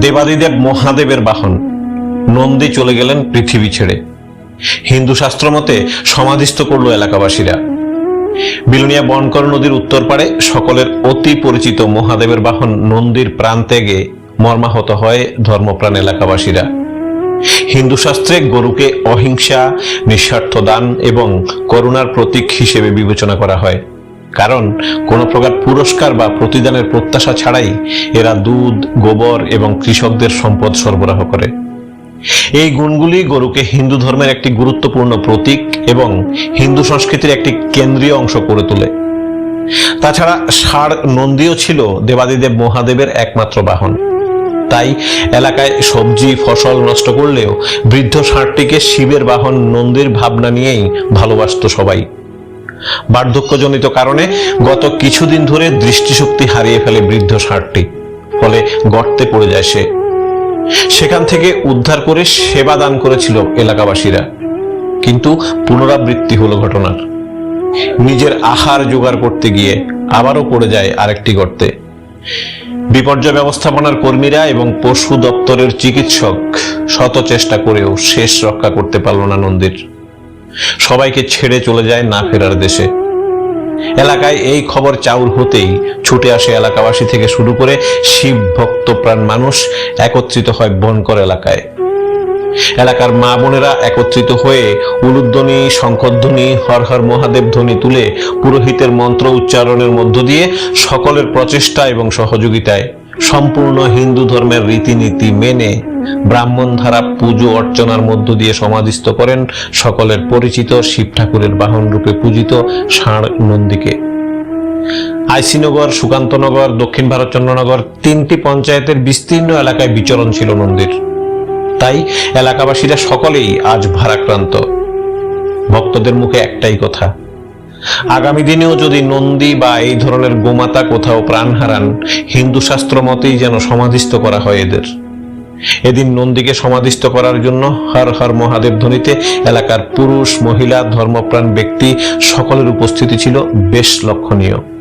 দেবাদিদেব মহাদেবের বাহন। নন্দী চলে গেলেন পৃথিবী ছেড়ে। হিন্দু শাস্ত্র মতে সমাধিস্থ করল এলাকাবাসীরা। বিলুনিয়া বনকর নদীর উত্তর পাড়ে সকলের অতি পরিচিত মহাদেবের বাহন নন্দীর প্রাণ ত্যাগে মর্মাহত হয় ধর্মপ্রাণ এলাকাবাসীরা। হিন্দু শাস্ত্রে গরুকে অহিংসা, নিঃস্বার্থ দান এবং করুণার প্রতীক হিসেবে বিবেচনা করা হয়। কারণ কোনো প্রকার পুরস্কার বা প্রতিদানের প্রত্যাশা ছাড়াই এরা দুধ, গোবর এবং কৃষকদের সম্পদ সরবরাহ করে। এই গুণগুলি গরুকে হিন্দু ধর্মের একটি গুরুত্বপূর্ণ প্রতীক এবং হিন্দু সংস্কৃতির একটি কেন্দ্রীয় অংশ করে তোলে। তাছাড়া ষাঁড় নন্দীও ছিল দেবাদিদেব মহাদেবের একমাত্র বাহন। তাই এলাকায় সবজি, ফসল নষ্ট করলেও বৃদ্ধ ষাঁড়টিকে শিবের বাহন নন্দীর ভাবনা নিয়েই ভালোবাসত সবাই। বার্ধক্যজনিত কারণে গত কিছুদিন ধরে দৃষ্টিশক্তি হারিয়ে ফেলে বৃদ্ধ ষাঁড়টি। ফলে গর্তে পড়ে যায় সে। সেখান থেকে উদ্ধার করে সেবা দান করেছিল এলাকাবাসীরা। কিন্তু পুনরাবৃত্তি হলো ঘটনার। নিজের আহার জোগাড় করতে গিয়ে আবারও পড়ে যায় আরেকটি গর্তে। বিপর্যয় ব্যবস্থাপনার কর্মীরা এবং পশু দপ্তরের চিকিৎসক শত চেষ্টা করেও শেষ রক্ষা করতে পারল না নন্দীর। সবাইকে ছেড়ে চলে যায় না ফেরার দেশে। এলাকায় এই খবর চাউর হতেই ছুটে আসে এলাকাবাসী থেকে শুরু করে শিব ভক্ত প্রাণ মানুষ একত্রিত হয় বনকর এলাকায়। এলাকার মা বোনেরা একত্রিত হয়ে উলুধ্বনি শঙ্করধ্বনি হর হর মহাদেব ধ্বনি তুলে পুরোহিতের মন্ত্র উচ্চারণের মধ্য দিয়ে সকলের প্রচেষ্টা এবং সহযোগিতায় সম্পূর্ণ হিন্দু ধর্মের রীতিনীতি মেনে ব্রাহ্মণ ধারা পুজো অর্চনার মধ্য দিয়ে সমাধিস্থ করেন সকলের পরিচিত শিব ঠাকুরের বাহন রূপে পূজিত ষাঁড় নন্দীকে। আইসিনগর, সুকান্তনগর, দক্ষিণ ভারতচন্দ্রনগর তিনটি পঞ্চায়েতের বিস্তীর্ণ এলাকায় বিচরণ ছিল নন্দীর। তাই এলাকাবাসীরা সকলেই আজ ভারাক্রান্ত। ভক্তদের মুখে একটাই কথা আগামী দিনেও যদি নন্দী বা এই ধরনের গোমাতা কোথাও প্রাণ হারান, হিন্দু শাস্ত্র মতেই যেন সমাধিস্থ করা হয় এদের। এদিন নন্দীকে সমাধিস্থ করার জন্য হর হর মহাদেব ধ্বনিতে এলাকার পুরুষ, মহিলা, ধর্মপ্রাণ ব্যক্তি সকলের উপস্থিতি ছিল বেশ লক্ষণীয়।